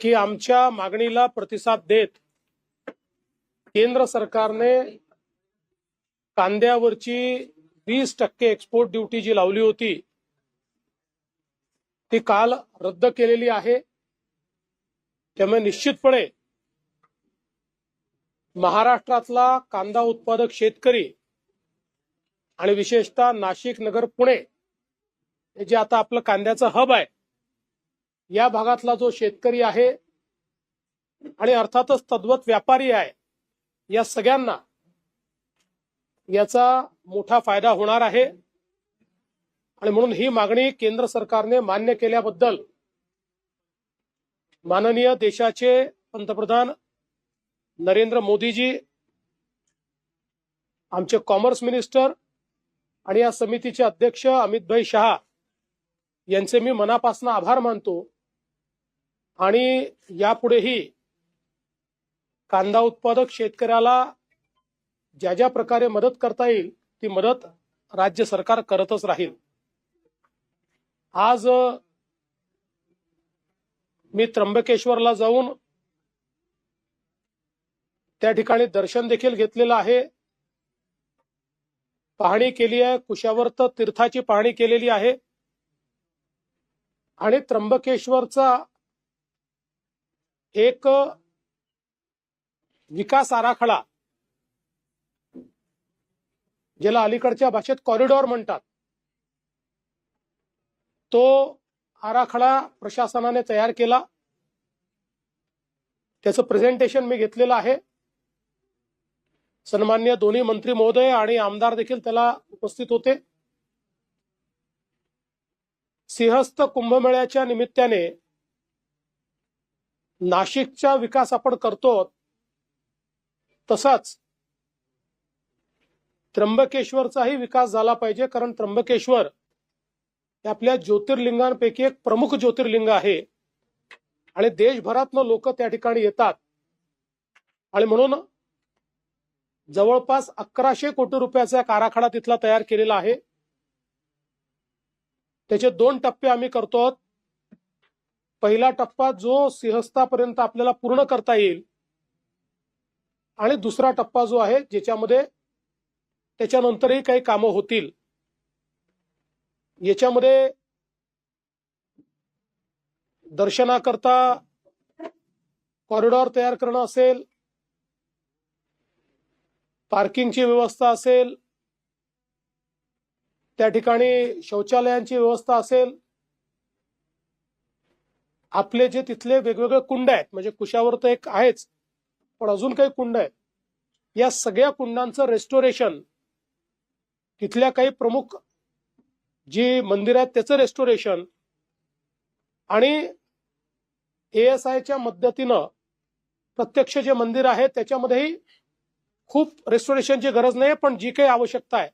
की आमच्या मागणीला प्रतिसाद देत केंद्र सरकारने कांद्यावरची वीस टक्के एक्सपोर्ट ड्युटी जी लावली होती ती काल रद्द केलेली आहे. त्यामुळे निश्चितपणे महाराष्ट्रातला कांदा उत्पादक शेतकरी आणि विशेषतः नाशिक नगर पुणे हे जे आता आपलं कांद्याचं हब आहे या भागातला जो शेतकरी आहे आणि अर्थातच तद्वत व्यापारी आहे या सगळ्यांना याचा मोठा फायदा होणार आहे. आणि म्हणून ही मागणी केंद्र सरकारने मान्य केल्याबद्दल माननीय देशाचे पंतप्रधान नरेंद्र मोदीजी आमचे कॉमर्स मिनिस्टर आणि या समितीचे अध्यक्ष अमितभाई शहा यांचे मी मनापासून आभार मानतो. आणि यापुढेही कांदा उत्पादक शेतकऱ्याला ज्या ज्या प्रकारे मदत करता येईल ती मदत राज्य सरकार करतच राहील. आज मी त्र्यंबकेश्वरला जाऊन त्या ठिकाणी दर्शन देखील घेतलेलं आहे. पाहणी केली आहे कुशावर्त तीर्थाची पाहणी केलेली आहे. आणि त्र्यंबकेश्वरचा एक विकास आराखडा ज्याला अलीकडच्या भाषेत कॉरिडॉर म्हणतात. तो आराखडा प्रशासनाने तयार केला. त्याचं प्रेझेंटेशन मी घेतलेलं आहे. सन्मान्य दोन्ही मंत्री महोदय आणि आमदार देखील त्याला उपस्थित होते. सिंहस्थ कुंभमेळ्याच्या निमित्ताने नाशिकचा विकास आपण करतो तसाच त्र्यंबकेश्वरचाही विकास झाला पाहिजे कारण त्र्यंबकेश्वर हे आपल्या ज्योतिर्लिंगांपैकी एक प्रमुख ज्योतिर्लिंग आहे. आणि देशभरातनं लोक त्या ठिकाणी येतात. आणि म्हणून जवळपास अकराशे कोटी रुपयाचा एक आराखडा तिथला तयार केलेला आहे. त्याचे दोन टप्पे आम्ही करतो आहोत. पहिला टप्पा जो सिंहस्थापर्यंत आपल्याला पूर्ण करता येईल आणि दुसरा टप्पा जो आहे ज्याच्यामध्ये त्याच्यानंतरही काही कामं होतील. याच्यामध्ये दर्शनाकरता कॉरिडॉर तयार करणं असेल पार्किंगची व्यवस्था असेल त्या ठिकाणी शौचालयांची व्यवस्था असेल आपले जे तिथले वेगवेगळे कुंड आहेत म्हणजे कुशावर तर एक आहेच पण अजून काही कुंड आहेत या सगळ्या कुंडांचं रेस्टोरेशन तिथल्या काही प्रमुख जी मंदिर आहेत त्याचं रेस्टोरेशन आणि एएस आयच्या मदतीनं प्रत्यक्ष जे मंदिर आहे त्याच्यामध्येही खूप रेस्टोरेशनची गरज नाही पण जी काही आवश्यकता आहे.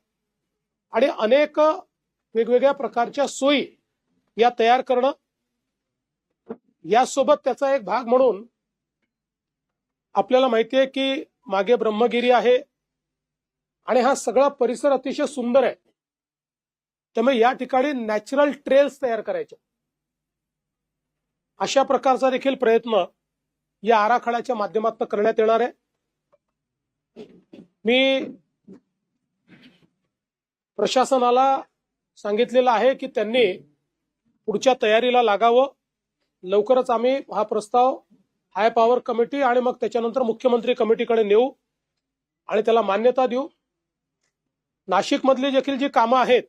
आणि अनेक वेगवेगळ्या प्रकारच्या सोयी या तयार करणं यासोबत त्याचा एक भाग म्हणून आपल्याला माहिती आहे की मागे ब्रह्मगिरी आहे आणि हा सगळा परिसर अतिशय सुंदर आहे. त्यामुळे या ठिकाणी नॅचरल ट्रेल्स तयार करायचे. अशा प्रकारचा देखील प्रयत्न या आराखड्याच्या माध्यमातून करण्यात येणार आहे. मी प्रशासनाला सांगितलेलं आहे की त्यांनी पुढच्या तयारीला लागावं. लवकरच आम्ही हा प्रस्ताव हाय पॉवर कमिटी आणि मग त्याच्यानंतर मुख्यमंत्री कमिटीकडे नेऊ आणि त्याला मान्यता देऊ. नाशिकमधली देखील जी कामं आहेत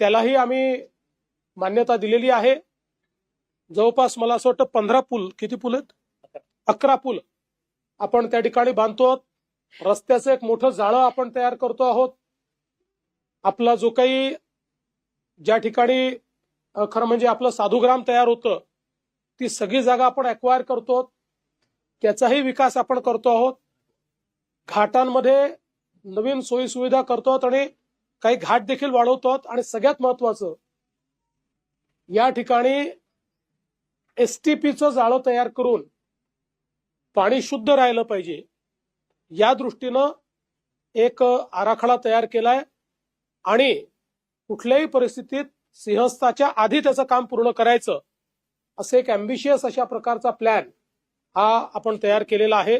त्यालाही आम्ही मान्यता दिलेली आहे. जवळपास मला असं वाटतं पंधरा पूल किती पूल आहेत? अकरा पूल आपण त्या ठिकाणी बांधतो आहोत. रस्त्याचं एक मोठं जाळं आपण तयार करतो आहोत. आपला जो काही ज्या ठिकाणी खरं म्हणजे आपलं साधुग्राम तयार होतं. ती सगळी जागा आपण अक्वायर करतो आहोत. त्याचाही विकास आपण करतो आहोत. घाटांमध्ये नवीन सोयी सुविधा करतो आहोत आणि काही घाट देखील वाढवतो आहोत. आणि सगळ्यात महत्वाचं या ठिकाणी एसटीपीचं जाळं तयार करून पाणी शुद्ध राहिलं पाहिजे. या दृष्टीनं एक आराखडा तयार केलाय. आणि कुठल्याही परिस्थितीत सिंहस्थाच्या आधी त्याचं काम पूर्ण करायचं असं एक अम्बिशियस अशा प्रकारचा प्लॅन हा आपण तयार केलेला आहे.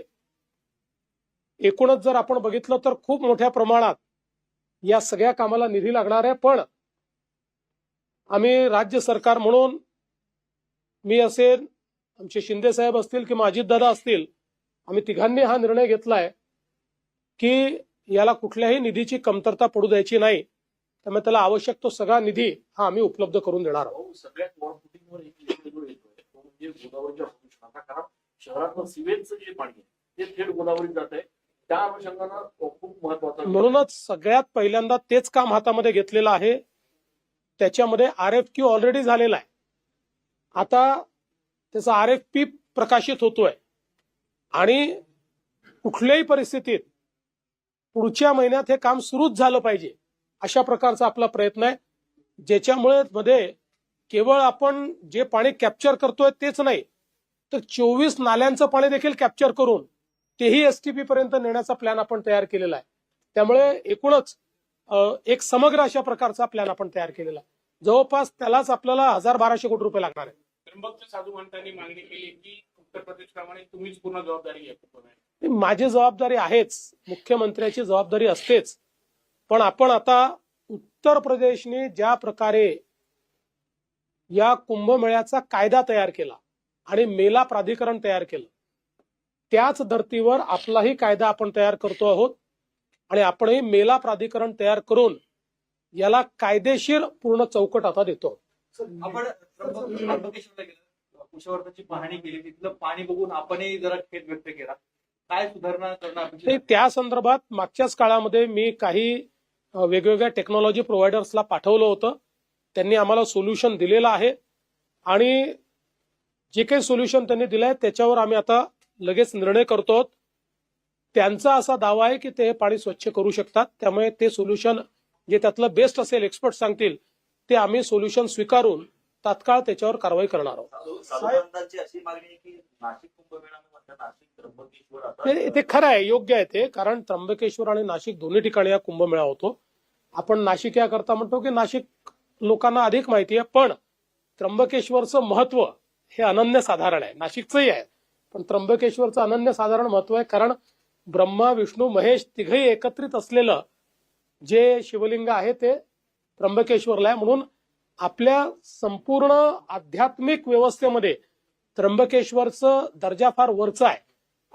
एकूणच जर आपण बघितलं तर खूप मोठ्या प्रमाणात या सगळ्या कामाला निधी लागणार आहे. पण आम्ही राज्य सरकार म्हणून मी असेल आमचे शिंदे साहेब असतील किंवा अजितदादा असतील आम्ही तिघांनी हा निर्णय घेतलाय की याला कुठल्याही निधीची कमतरता पडू द्यायची नाही. त्यामुळे त्याला आवश्यक तो सगळा निधी हा आम्ही उपलब्ध करून देणार आहोत. तो म्हणजे म्हणूनच सगळ्यात पहिल्यांदा तेच काम हातामध्ये घेतलेलं आहे. त्याच्यामध्ये आर एफ क्यू ऑलरेडी झालेला आहे. आता त्याचा आर एफ पी प्रकाशित होतोय. आणि कुठल्याही परिस्थितीत पुढच्या महिन्यात हे काम सुरूच झालं पाहिजे. अशा प्रकारचा आपला प्रयत्न आहे. ज्याच्यामुळे मध्ये केवळ आपण जे पाणी कॅप्चर करतोय तेच नाही तर चोवीस नाल्यांचं पाणी देखील कॅप्चर करून तेही एसटीपी पर्यंत नेण्याचा प्लॅन आपण तयार केलेला आहे. त्यामुळे एकूणच एक समग्र अशा प्रकारचा प्लॅन आपण तयार केलेला आहे. जवळपास त्यालाच आपल्याला हजार बाराशे कोटी रुपये लागणार आहे. साधू महंतांनी मागणी केली की उत्तर प्रदेश प्रमाणे तुम्हीच पूर्ण जबाबदारी घ्या. ही माझी जबाबदारी आहेच मुख्यमंत्र्याची जबाबदारी असतेच. पण आपण आता उत्तर प्रदेशने ज्या प्रकारे या कुंभमेळ्याचा कायदा तयार केला आणि मेला प्राधिकरण तयार केलं त्याच धर्तीवर आपलाही कायदा आपण तयार करतो आहोत आणि आपणही मेला प्राधिकरण तयार करून याला कायदेशीर पूर्ण चौकट आता देतो आपण कुशवर्धनची पाहणी केली. तिथलं पाणी बघून आपणही जरा खेद व्यक्त केला. काय सुधारणा करणं अपेक्षित नाही त्या संदर्भात मागच्याच काळामध्ये मी काही वेगवेगळ्या टेक्नॉलॉजी प्रोव्हायडर्सला पाठवलं होतं. त्यांनी आम्हाला सोल्युशन दिलेलं आहे. आणि जे काही सोल्युशन त्यांनी दिलंय त्याच्यावर आम्ही आता लगेच निर्णय करतो त्यांचा असा दावा आहे की ते हे पाणी स्वच्छ करू शकतात. त्यामुळे ते सोल्युशन जे त्यातलं बेस्ट असेल एक्सपर्ट सांगतील ते आम्ही सोल्युशन स्वीकारून तात्काळ त्याच्यावर कारवाई करणार आहोत. आहे ते खरं आहे योग्य आहे ते. कारण त्र्यंबकेश्वर आणि नाशिक दोन्ही ठिकाणी हा कुंभमेळा होतो. आपण नाशिक याकरता म्हणतो की नाशिक लोकांना अधिक माहिती आहे पण त्र्यंबकेश्वरचं महत्त्व हे अनन्यसाधारण आहे. नाशिकचंही आहे पण त्र्यंबकेश्वरचं अनन्यसाधारण महत्त्व आहे कारण ब्रह्मा विष्णू महेश तिघही एकत्रित असलेलं जे शिवलिंग आहे ते त्र्यंबकेश्वरला आहे. म्हणून आपल्या संपूर्ण आध्यात्मिक व्यवस्थेमध्ये त्र्यंबकेश्वरचं दर्जा फार वरचा आहे.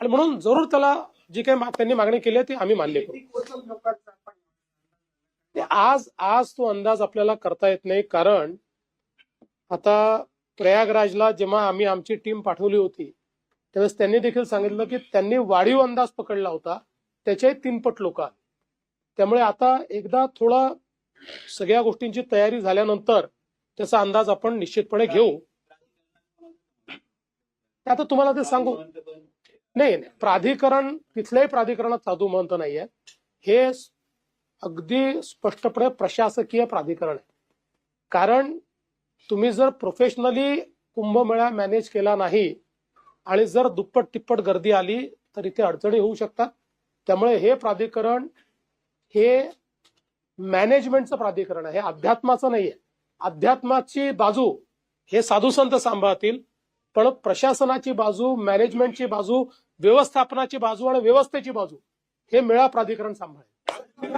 आणि म्हणून जरूर त्याला जी काही त्यांनी मागणी केली आहे ती आम्ही मान्य करू. आज आज तो अंदाज आपल्याला करता येत नाही कारण आता प्रयागराजला जेव्हा आम्ही आमची टीम पाठवली होती त्यावेळेस त्यांनी देखील सांगितलं की त्यांनी वाढीव अंदाज पकडला होता त्याचे तीनपट लोक त्यामुळे आता एकदा थोडा सगळ्या गोष्टींची तयारी झाल्यानंतर त्याचा अंदाज आपण निश्चितपणे घेऊ. आता तुम्हाला ते सांगू. नाही नाही. प्राधिकरण तिथल्याही प्राधिकरणात साधू महंत नाहीये. हे अगदी स्पष्टपणे प्रशासकीय प्राधिकरण आहे. कारण तुम्ही जर प्रोफेशनली कुंभमेळा मॅनेज केला नाही आणि जर दुप्पट तिप्पट गर्दी आली तर इथे अडचणी होऊ शकतात. त्यामुळे हे प्राधिकरण हे मॅनेजमेंटचं प्राधिकरण आहे. हे अध्यात्माचं नाहीये अध्यात्माची बाजू हे साधू संत सांभाळतील पण प्रशासनाची बाजू मॅनेजमेंटची बाजू व्यवस्थापनाची बाजू आणि व्यवस्थेची बाजू हे मेळा प्राधिकरण सांभाळेल.